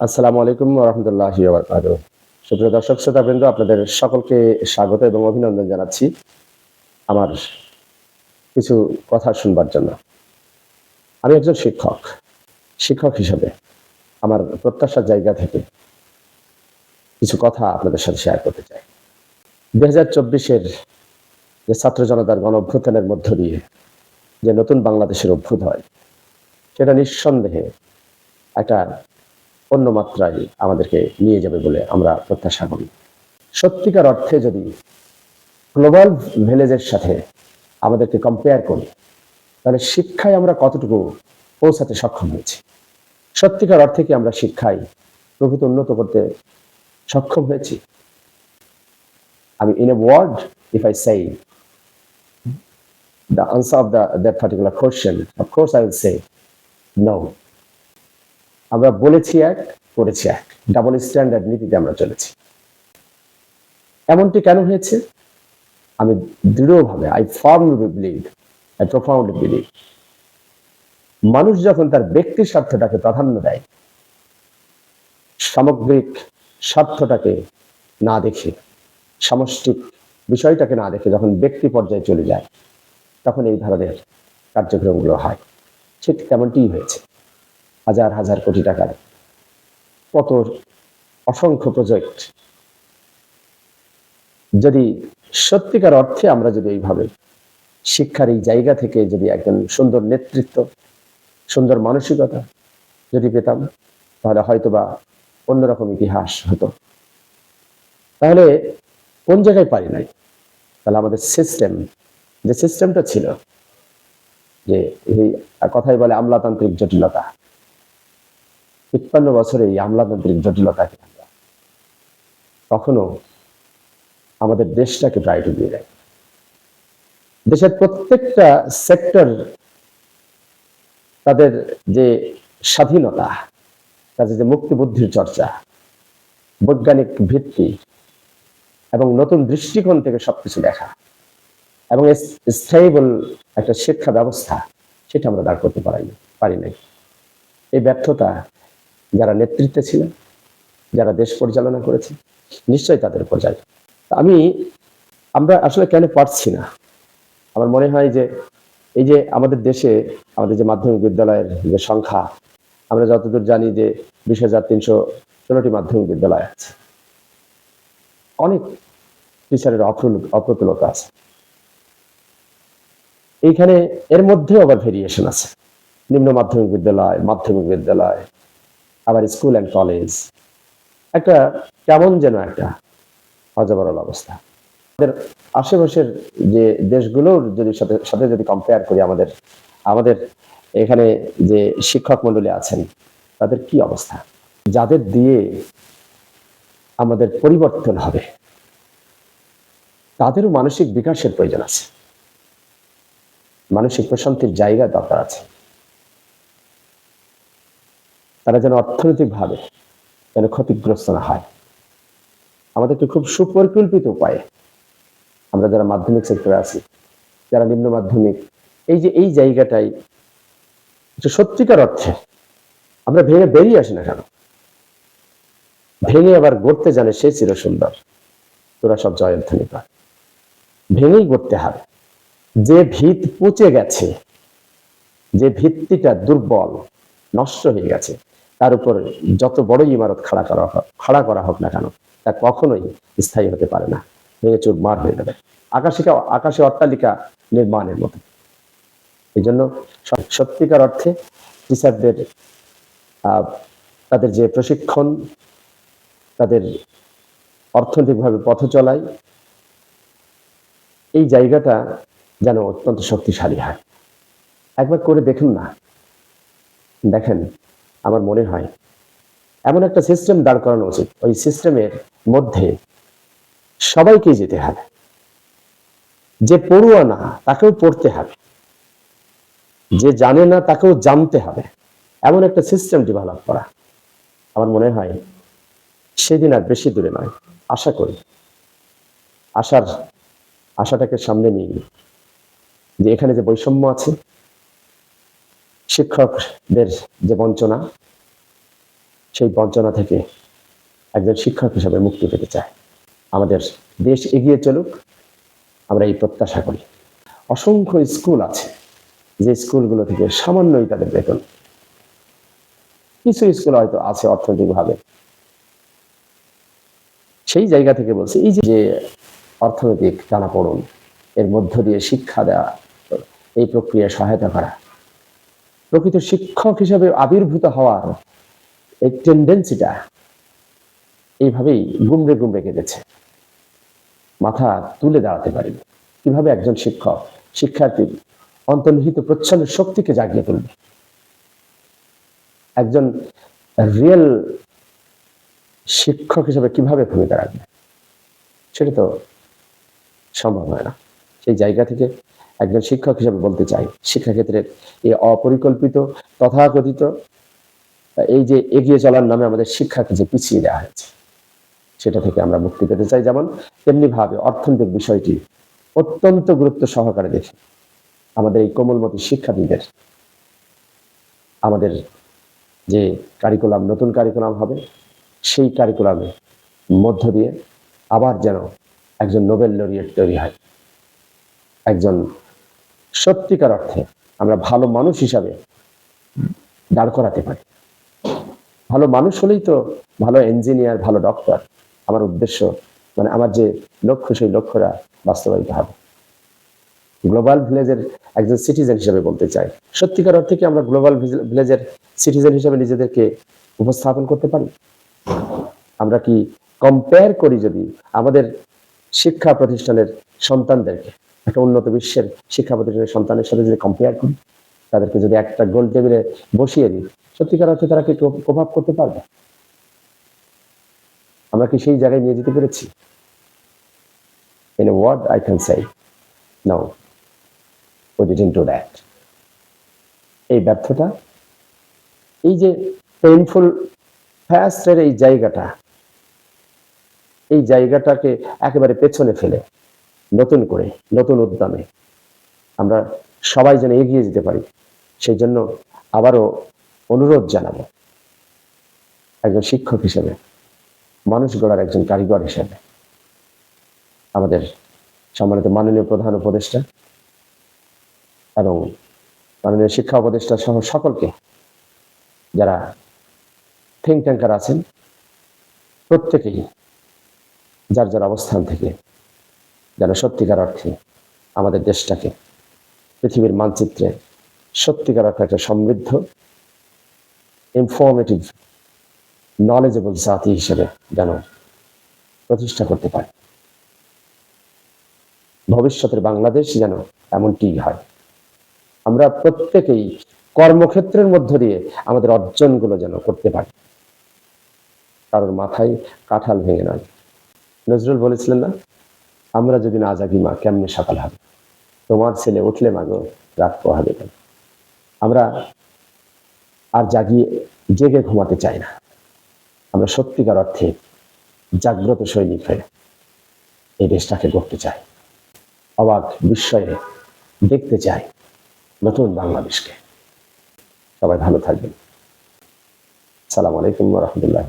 আসসালামু আলাইকুম রহমতুল্লাহ সুপ্রিয় দর্শক, শ্রোতাবৃন্দ, আপনাদের সকলকে স্বাগত এবং অভিনন্দন জানাচ্ছি আমার কিছু কথা শুনবার জন্য। আমি একজন শিক্ষক শিক্ষক হিসেবে আমার প্রত্যাশার জায়গা থেকে কিছু কথা আপনাদের সাথে শেয়ার করতে চাই। দুই হাজার চব্বিশের যে ছাত্র জনতার গণ অভ্যুত্থানের মধ্য দিয়ে যে নতুন বাংলাদেশের অভ্যুত হয় সেটা নিঃসন্দেহে একটা অন্য মাত্রায় আমাদেরকে নিয়ে যাবে বলে আমরা প্রত্যাশা করি। সত্যিকার অর্থে যদি গ্লোবাল ভিলেজের সাথে আমাদেরকে কম্পেয়ার করি, তাহলে শিক্ষায় আমরা কতটুকু পৌঁছাতে সক্ষম হয়েছি? সত্যিকার অর্থে কি আমরা শিক্ষায় প্রকৃত উন্নত করতে সক্ষম হয়েছি? আমি in a word if I say answer of the, that particular question, of course i will say no. আমরা বলেছি এক, করেছি এক। ডাবল স্ট্যান্ডার্ড নীতিতে আমরা চলেছি। এমনটি কেন হয়েছে? আমি দৃঢ়ভাবে I firmly believe I profoundly believe মানুষ যখন তার ব্যক্তির স্বার্থটাকে প্রাধান্য দেয়, সামগ্রিক স্বার্থটাকে না দেখে, সামষ্টিক বিষয়টাকে না দেখে যখন ব্যক্তি পর্যায়ে চলে যায়, তখন এই ধরনের কার্যক্রমগুলো হয়। ঠিক তেমনটিই হয়েছে। হাজার হাজার কোটি টাকার। কত অসংখ্য প্রজেক্ট যদি সত্যিকার অর্থে আমরা যদি এইভাবে শিক্ষার এই জায়গা থেকে যদি একজন সুন্দর নেতৃত্ব, সুন্দর মানসিকতা যদি পেতাম, তাহলে হয়তোবা অন্যরকম ইতিহাস হতো। তাহলে কোন জায়গায় পারি নাই? তাহলে আমাদের সিস্টেম যে সিস্টেমটা ছিল, যে এই কথাই বলে আমলাতান্ত্রিক জটিলতা। তিপ্পান্ন বছরে এই আমলাতান্ত্রিক জটিলতাকে আমরা। কখনো আমাদের দেশটাকে প্রায়োরিটি দিয়ে দেয়। দেশের প্রত্যেকটা সেক্টর তাদের যে স্বাধীনতা, তাদের যে মুক্তি বুদ্ধির চর্চা, বৈজ্ঞানিক ভিত্তি এবং নতুন দৃষ্টিকোণ থেকে সবকিছু দেখা এবং স্থায়ীবল একটা শিক্ষা ব্যবস্থা, সেটা আমরা দাঁড় করতে পারি পারি নাই। এই ব্যর্থতা যারা নেতৃত্বে ছিলেন, যারা দেশ পরিচালনা করেছে নিশ্চয়ই তাদের উপর যায়। আমি, আমরা আসলে কেন পারছি না? আমার মনে হয় যে, এই যে আমাদের দেশে আমাদের যে মাধ্যমিক বিদ্যালয়ের যে সংখ্যা, আমরা যতদূর জানি যে বিশ হাজার তিনশো ষোলোটি মাধ্যমিক বিদ্যালয় আছে। অনেক টিচারের অপ্রতুলতা আছে। এইখানে এর মধ্যে আবার ভেরিয়েশন আছে। নিম্ন মাধ্যমিক বিদ্যালয় মাধ্যমিক বিদ্যালয় আবার স্কুল অ্যান্ড কলেজ একটা কেমন যেন একটা অজবরল অবস্থা। আমাদের আশেপাশের যে দেশগুলোর যদি সাথে সাথে যদি কম্পেয়ার করি আমাদের আমাদের এখানে যে শিক্ষক মন্ডলী আছেন, তাদের কি অবস্থা? যাদের দিয়ে আমাদের পরিবর্তন হবে, তাদেরও মানসিক বিকাশের প্রয়োজন আছে। মানসিক প্রশান্তির জায়গা দরকার আছে। তারা যেন অর্থনৈতিকভাবে যেন ক্ষতিগ্রস্ত না হয়। আমাদেরকে খুব সুপরিকল্পিত উপায়ে আমরা যারা মাধ্যমিক সেক্টরে আছি, যারা নিম্ন মাধ্যমিক, এই যে এই জায়গাটাই সত্যিকার অর্থে আমরা ভেঙে বেরিয়ে আসি না কেন? ভেঙে আবার গড়তে জানে সে চির সুন্দর তোরা সব জয়ধ্বনি পায় ভেঙেই গড়তে হবে। যে ভিত পচে গেছে, যে ভিত্তিটা দুর্বল, নষ্ট হয়ে গেছে তার উপর যত বড় ইমারত খাড়া করা হোক, খাড়া করা হোক না কেন, তা কখনোই স্থায়ী হতে পারে না। ভেঙে চুর মার হয়ে যাবে। আকাশিকা, আকাশে অট্টালিকা নির্মাণের মতো। এই জন্য সত্যিকার অর্থে টিচারদের তাদের যে প্রশিক্ষণ, তাদের অর্থনৈতিকভাবে পথ চলায় এই জায়গাটা যেন অত্যন্ত শক্তিশালী হয়। একবার করে দেখুন না। দেখেন আমার মনে হয়। এমন একটা সিস্টেম দাঁড় করানো উচিত। ওই সিস্টেমের মধ্যে সবাইকে যেতে হবে। যে পড়ুয়া না, তাকেও পড়তে হবে। যে জানে না, তাকেও জানতে হবে। এমন একটা সিস্টেম ডেভেলপ করা। আমার মনে হয় সেদিন আর বেশি দূরে নয়। আশা করি। আশার, আশাটাকে সামনে নিয়ে যে এখানে যে বৈষম্য আছে শিক্ষকদের যে বঞ্চনা, সেই বঞ্চনা থেকে একজন শিক্ষক হিসাবে মুক্তি পেতে চায়। আমাদের দেশ এগিয়ে চলুক, আমরা এই প্রত্যাশা করি। অসংখ্য স্কুল আছে, যে স্কুলগুলো থেকে সামান্যই তাদের বেতন। কিছু স্কুল হয়তো আছে অর্থনৈতিকভাবে। সেই জায়গা থেকে বলছি, এই যে অর্থনৈতিক টানাপোড়ন, এর মধ্য দিয়ে শিক্ষা দেওয়া, এই প্রক্রিয়ায় সহায়তা করা প্রকৃত শিক্ষক হিসেবে আবির্ভূত হওয়ার এই টেন্ডেন্সিটা এইভাবেই গুমড়ে গুমড়ে কেঁদেছে মাথা তুলে দাঁড়াতে পারেনি। কীভাবে একজন শিক্ষক, শিক্ষার্থীর অন্তর্নিহিত প্রচ্ছন্ন শক্তিকে জাগিয়ে তুলবে? একজন রিয়েল শিক্ষক হিসেবে কীভাবে ভূমিকা রাখবে? সেটা তো সম্ভব হয় না। সেই জায়গা থেকে একজন শিক্ষক হিসেবে বলতে চাই। শিক্ষাক্ষেত্রে এই অপরিকল্পিত, তথাকথিত, এই যে এগিয়ে চলার নামে আমাদের শিক্ষাকে যে পিছিয়ে দেওয়া হয়েছে, সেটা থেকে আমরা মুক্তি পেতে চাই। যেমন তেমনি ভাবে অর্থনৈতিক বিষয়টি অত্যন্ত গুরুত্ব সহকারে দেখি আমাদের এই কোমলমতি শিক্ষার্থীদের আমাদের যে কারিকুলাম নতুন কারিকুলাম হবে, সেই কারিকুলামের মধ্য দিয়ে আবার যেন একজন নোবেল লরিয়েট তৈরি হয়। একজন সত্যিকার অর্থে আমরা ভালো মানুষ হিসাবে দাঁড় করাতে পারি। ভালো মানুষ হলেই তো ভালো ইঞ্জিনিয়ার ভালো ডক্টর আমার উদ্দেশ্য মানে আমার যে লক্ষ্য, সেই লক্ষ্যটা বাস্তবায়িত হবে। গ্লোবাল ভিলেজের একজন সিটিজেন হিসেবে বলতে চাই। সত্যিকার অর্থে কি আমরা গ্লোবাল ভিলেজের সিটিজেন হিসেবে নিজেদেরকে উপস্থাপন করতে পারি? আমরা কি কম্পেয়ার করি যদি আমাদের শিক্ষা প্রতিষ্ঠানের সন্তানদেরকে? একটা উন্নত বিশ্বের শিক্ষা প্রতিষ্ঠানের সন্তানের সাথে যদি কম্পেয়ার করি, তাদেরকে যদি একটা গোল টেবিলে বসিয়ে দিই, সত্যিকার অর্থে তারা কি প্রভাব করতে পারবে? আমরা কি সেই জায়গায় নিয়ে যেতে পেরেছি? In a word, I can say, no, we didn't do that. এই ব্যর্থতা, এই যে পেইনফুল ফাস্টের এই জায়গাটা, এই জায়গাটাকে একেবারে পেছনে ফেলে নতুন করে, নতুন উদ্যমে। আমরা সবাই যেন এগিয়ে যেতে পারি, সেই জন্য আবারও অনুরোধ জানাব একজন শিক্ষক হিসেবে, মানুষ গড়ার একজন কারিগর হিসেবে। আমাদের সম্মানিত মাননীয় প্রধান উপদেষ্টা এবং মাননীয় শিক্ষা উপদেষ্টা সহ সকলকে, যারা থিঙ্ক ট্যাঙ্কার আছেন, প্রত্যেকেই যার যার অবস্থান থেকে যেন সত্যিকার অর্থে আমাদের দেশটাকে, পৃথিবীর মানচিত্রে সত্যিকার অর্থে একটা সমৃদ্ধ ইনফরমেটিভ নলেজেবল জাতি হিসেবে যেন প্রতিষ্ঠা করতে পারে। ভবিষ্যতের বাংলাদেশ যেন এমনটি হয়। আমরা প্রত্যেকেই কর্মক্ষেত্রের মধ্য দিয়ে আমাদের অর্জনগুলো যেন করতে পারি। কারোর মাথায় কাঁঠাল ভেঙে নয়। নজরুল বলেছিলেন না আমরা যদি না জাগি, মা, কেমনে সকাল হবে? তোমার ছেলে উঠলে মাগো রাত পোহাবে কেন? আমরা আর জাগিয়ে, জেগে ঘুমাতে চাই না। আমরা সত্যিকার অর্থে জাগ্রত সৈনিক হয়ে এই দেশটাকে গড়তে চাই। অবাক বিস্ময়ে দেখতে চাই নতুন বাংলাদেশকে। সবাই ভালো থাকবেন। সালাম আলাইকুম রহমতুল্লাহ